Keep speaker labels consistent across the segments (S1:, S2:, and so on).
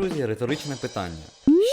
S1: друзі, риторичне питання.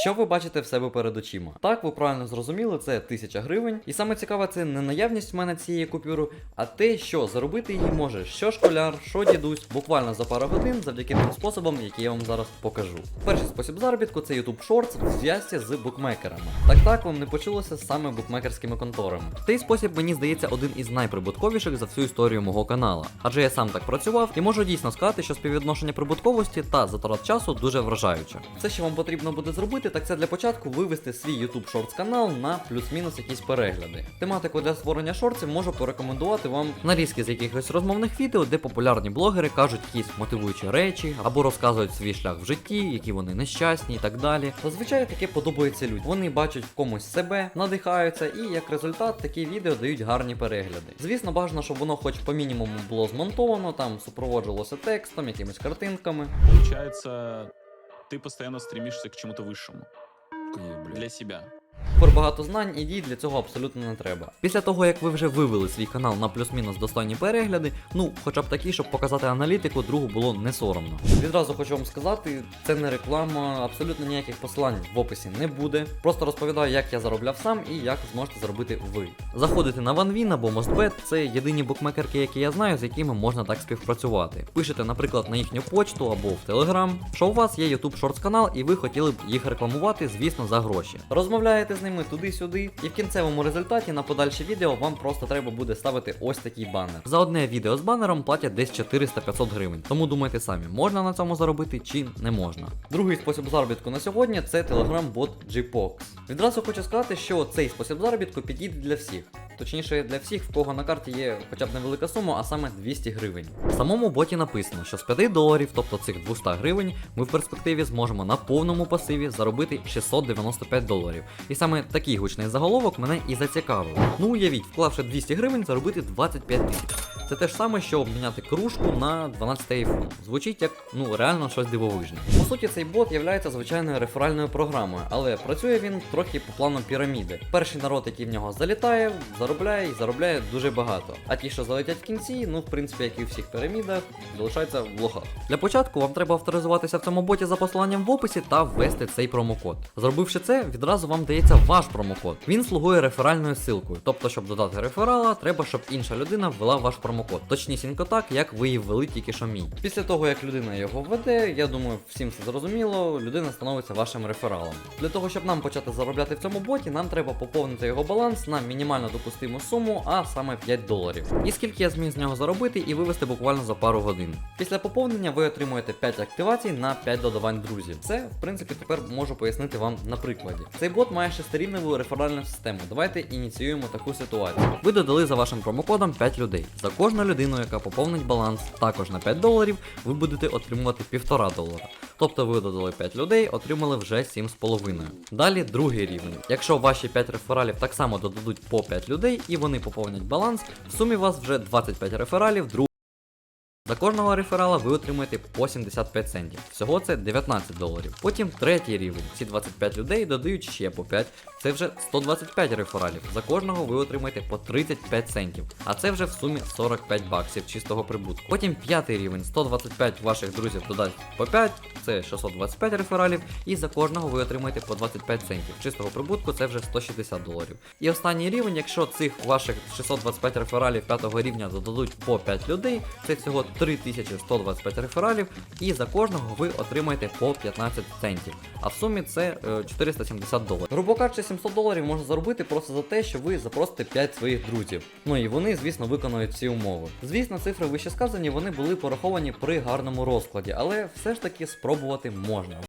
S1: Що ви бачите в себе перед очима? Так, ви правильно зрозуміли, це 1000 гривень. І саме цікаве, це не наявність в мене цієї купюри, а те, що заробити її може що школяр, що дідусь, буквально за пару годин завдяки тим способам, які я вам зараз покажу. Перший спосіб заробітку це YouTube Shorts в зв'язці з букмекерами. Так так вам не почулося саме букмекерськими конторами. Цей спосіб мені здається один із найприбутковіших за всю історію мого канала. Адже я сам так працював і можу дійсно сказати, що співвідношення прибутковості та затрат часу дуже вражаюче. Все, що вам потрібно буде зробити, так це для початку вивести свій YouTube Shorts канал на плюс-мінус якісь перегляди. Тематику для створення шортів можу порекомендувати вам нарізки з якихось розмовних відео, де популярні блогери кажуть якісь мотивуючі речі або розказують свій шлях в житті, які вони нещасні і так далі. Зазвичай таке подобається людям. Вони бачать в комусь себе, надихаються, і як результат такі відео дають гарні перегляди. Звісно, бажано, щоб воно хоч по мінімуму було змонтовано, там супроводжувалося текстом, якимись картинками.
S2: Получается, ты постоянно стремишься к чему-то высшему. Для себя.
S1: Про багато знань і дій для цього абсолютно не треба. Після того, як ви вже вивели свій канал на плюс-мінус достойні перегляди, ну хоча б такі, щоб показати аналітику, другу було не соромно. Відразу хочу вам сказати, це не реклама, абсолютно ніяких посилань в описі не буде. Просто розповідаю, як я заробляв сам і як зможете заробити ви. Заходите на OneWin або MostBet, це єдині букмекерки, які я знаю, з якими можна так співпрацювати. Пишете, наприклад, на їхню почту або в Telegram, що у вас є YouTube Shorts канал і ви хотіли б їх рекламувати, звісно, за гроші. Розмовляєте з ними туди-сюди, і в кінцевому результаті на подальше відео вам просто треба буде ставити ось такий банер. За одне відео з банером платять десь 400-500 гривень. Тому думайте самі, можна на цьому заробити чи не можна. Другий спосіб заробітку на сьогодні це телеграм-бот GPOX. Відразу хочу сказати, що цей спосіб заробітку підійде для всіх. Точніше, для всіх, в кого на карті є хоча б невелика сума, а саме 200 гривень. В самому боті написано, що з 5 доларів, тобто цих 200 гривень, ми в перспективі зможемо на повному пасиві заробити 695 доларів. І саме такий гучний заголовок мене і зацікавив. Ну уявіть, вклавши 200 гривень, заробити 25 тисяч. Це те ж саме, що обміняти кружку на 12 iPhone. Звучить як ну реально щось дивовижне. По суті, цей бот є звичайною реферальною програмою, але працює він трохи по плану піраміди. Перший народ, який в нього залітає, заробляє і заробляє дуже багато. А ті, що залетять в кінці, ну в принципі, як і у всіх пірамідах, залишаються в лохах. Для початку вам треба авторизуватися в цьому боті за посиланням в описі та ввести цей промокод. Зробивши це, відразу вам дається ваш промокод. Він слугує реферальною силкою. Тобто, щоб додати реферала, треба, щоб інша людина ввела ваш промокод. Точнісінько так, як ви її ввели тільки що мій. Після того, як людина його введе, я думаю, всім все зрозуміло, людина становиться вашим рефералом. Для того, щоб нам почати заробляти в цьому боті, нам треба поповнити його баланс на мінімально допустиму суму, а саме 5 доларів. І скільки я зміг з нього заробити і вивести буквально за пару годин. Після поповнення ви отримуєте 5 активацій на 5 додавань друзів. Це, в принципі, тепер можу пояснити вам на прикладі. Цей бот має шестирівневу реферальну систему. Давайте ініціюємо таку ситуацію. Ви додали за вашим промокодом 5 людей. За кожну людину, яка поповнить баланс також на 5 доларів, ви будете отримувати 1,5 долара. Тобто ви додали 5 людей, отримали вже 7,5. Далі другий рівень. Якщо ваші 5 рефералів так само додадуть по 5 людей і вони поповнять баланс, в сумі у вас вже 25 рефералів, за кожного реферала ви отримуєте по 75 центів. Всього це 19 доларів. Потім третій рівень. Ці 25 людей додають ще по 5. Це вже 125 рефералів. За кожного ви отримаєте по 35 центів. А це вже в сумі 45 баксів чистого прибутку. Потім п'ятий рівень. 125 ваших друзів додасть по 5, це 625 рефералів. І за кожного ви отримаєте по 25 центів. Чистого прибутку це вже 160 доларів. І останній рівень, якщо цих ваших 625 рефералів 5 рівня додадуть по 5 людей, це всього 3125 рефералів, і за кожного ви отримаєте по 15 центів. А в сумі це е, 470 доларів. Грубо кажучи, 700 доларів можна заробити просто за те, що ви запросите 5 своїх друзів. Ну і вони, звісно, виконують ці умови. Звісно, цифри вище сказані, вони були пораховані при гарному розкладі, але все ж таки спробувати можна.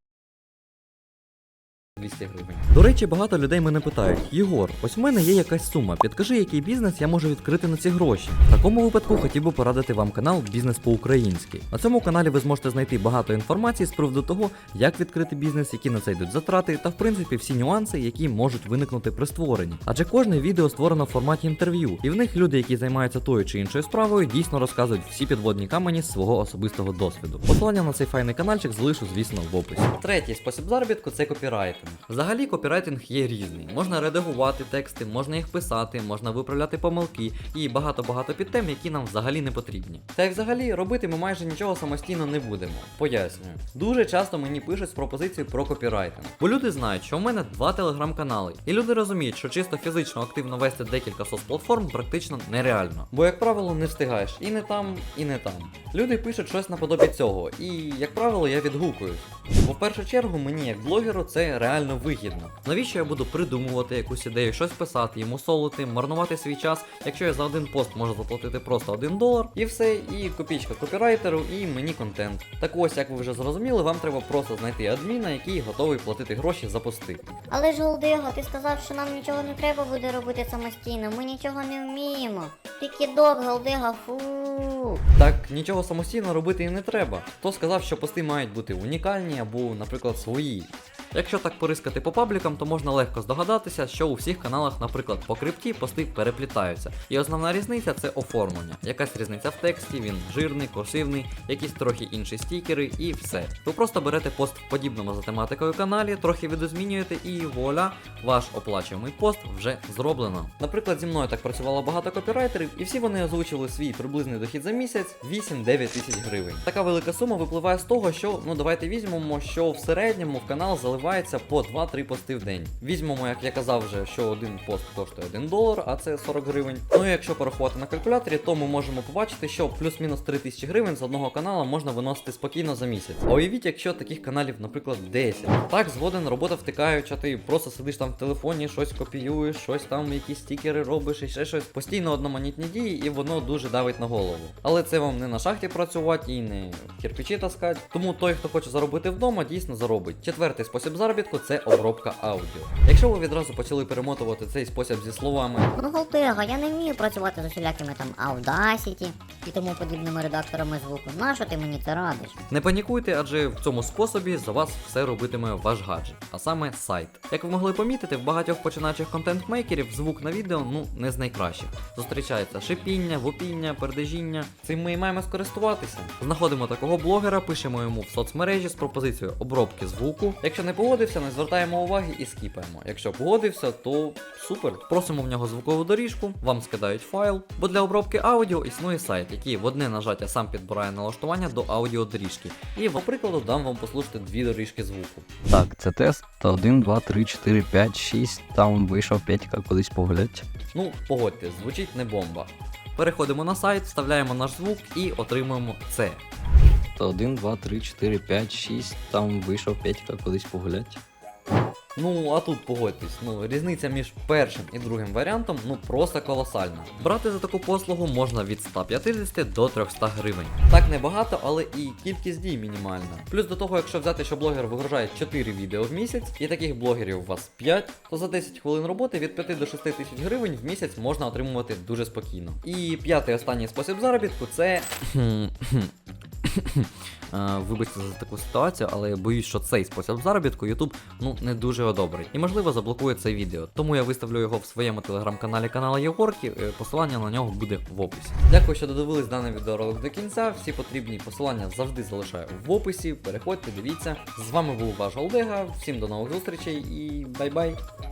S1: 200 гривень. До речі, багато людей мене питають: Єгор, ось в мене є якась сума. Підкажи, який бізнес я можу відкрити на ці гроші. В такому випадку хотів би порадити вам канал Бізнес по-українськи. На цьому каналі ви зможете знайти багато інформації з приводу того, як відкрити бізнес, які на це йдуть затрати, та в принципі всі нюанси, які можуть виникнути при створенні. Адже кожне відео створено в форматі інтерв'ю, і в них люди, які займаються тою чи іншою справою, дійсно розказують всі підводні камені з свого особистого досвіду. Посилання на цей файний каналчик залишу, звісно, в описі. Третій спосіб заробітку це копірайтинг. Взагалі, копірайтинг є різний. Можна редагувати тексти, можна їх писати, можна виправляти помилки і багато-багато підтем, які нам взагалі не потрібні. Та й взагалі робити ми майже нічого самостійно не будемо. Пояснюю. Дуже часто мені пишуть з пропозицією про копірайтинг. Бо люди знають, що в мене два телеграм-канали, і люди розуміють, що чисто фізично активно вести декілька соцплатформ практично нереально. Бо, як правило, не встигаєш і не там, і не там. Люди пишуть щось наподобі цього, і, як правило, я відгукуюсь. Бо в першу чергу мені, як блогеру, це реально вигідно. Навіщо я буду придумувати якусь ідею, щось писати, йому солити, марнувати свій час, якщо я за один пост можу заплатити просто один долар, і все, і копійка копірайтеру, і мені контент. Так ось, як ви вже зрозуміли, вам треба просто знайти адміна, який готовий платити гроші за пости.
S3: Але ж Голдиго, ти сказав, що нам нічого не треба буде робити самостійно. Ми нічого не вміємо. Ти кідок, Голдиго, фу.
S1: Так нічого самостійно робити і не треба. Хто сказав, що пости мають бути унікальні або, наприклад, свої. Якщо так порискати по паблікам, то можна легко здогадатися, що у всіх каналах, наприклад, по крипті пости переплітаються. І основна різниця це оформлення. Якась різниця в тексті, він жирний, курсивний, якісь трохи інші стікери і все. Ви просто берете пост в подібному за тематикою каналі, трохи видозмінюєте і вуаля, ваш оплачуємий пост вже зроблено. Наприклад, зі мною так працювало багато копірайтерів, і всі вони озвучили свій приблизний дохід за місяць 8-9 тисяч гривень. Така велика сума випливає з того, що ну давайте візьмемо, що в середньому в канал заливається по 2-3 пости в день. Візьмемо, як я казав вже, що один пост коштує 1 долар, а це 40 гривень. Ну і якщо порахувати на калькуляторі, то ми можемо побачити, що плюс-мінус 3 тисячі гривень з одного каналу можна виносити спокійно за місяць. А уявіть, якщо таких каналів, наприклад, 10. Так, згоден, робота втикаюча, ти просто сидиш там в телефоні, щось копіюєш, щось там, якісь стікери робиш і ще щось. Постійно одноманітні дії, і воно дуже давить на голову. Але це вам не на шахті працювати і не кирпичі таскати. Тому той, хто хоче заробити вдома, дійсно заробить. Четвертий спосіб заробітку це обробка аудіо. Якщо ви відразу почали перемотувати цей спосіб зі словами
S3: Ну, Голдиго, я не вмію працювати з усілякими там Audacity і тому подібними редакторами звуку. Нащо ти мені це радиш?
S1: Не панікуйте, адже в цьому способі за вас все робитиме ваш гаджет, а саме сайт. Як ви могли помітити, в багатьох починаючих контент-мейкерів звук на відео ну не з найкращих. Зустрічається шипіння, вопіння, пердежіння. Цим ми і маємо скористуватися. Знаходимо такого блогера, пишемо йому в соцмережі з пропозицією обробки звуку. Якщо не погодився, не звертаємо уваги і скіпаємо. Якщо погодився, то супер. Просимо в нього звукову доріжку, вам скидають файл, бо для обробки аудіо існує сайт, який в одне нажаття сам підбирає налаштування до аудіодоріжки. І, по прикладу, дам вам послухати дві доріжки звуку.
S4: Так, це тест. Та 1, 2, 3, 4, 5, 6. Там вийшов Петька колись погулять.
S1: Ну, погодьте, звучить не бомба. Переходимо на сайт, вставляємо наш звук і отримуємо це.
S4: Та 1, 2, 3, 4, 5, 6. Там вийшов Петька колись погулять.
S1: Ну, а тут погодьтесь, ну різниця між першим і другим варіантом ну просто колосальна. Брати за таку послугу можна від 150 до 300 гривень. Так небагато, але і кількість дій мінімальна. Плюс до того, якщо взяти, що блогер вигружає 4 відео в місяць, і таких блогерів у вас 5, то за 10 хвилин роботи від 5 до 6 тисяч гривень в місяць можна отримувати дуже спокійно. І п'ятий останній спосіб заробітку це. Е, Вибачте за таку ситуацію, але я боюсь, що цей спосіб заробітку YouTube ну не дуже одобрить. І можливо заблокує це відео. Тому я виставлю його в своєму телеграм-каналі канала Єгорки. е, Посилання на нього буде в описі. Дякую, що додивились даний відеоролик до кінця. Всі потрібні посилання завжди залишаю в описі. Переходьте, дивіться. З вами був ваш Олдега. Всім до нових зустрічей і бай-бай!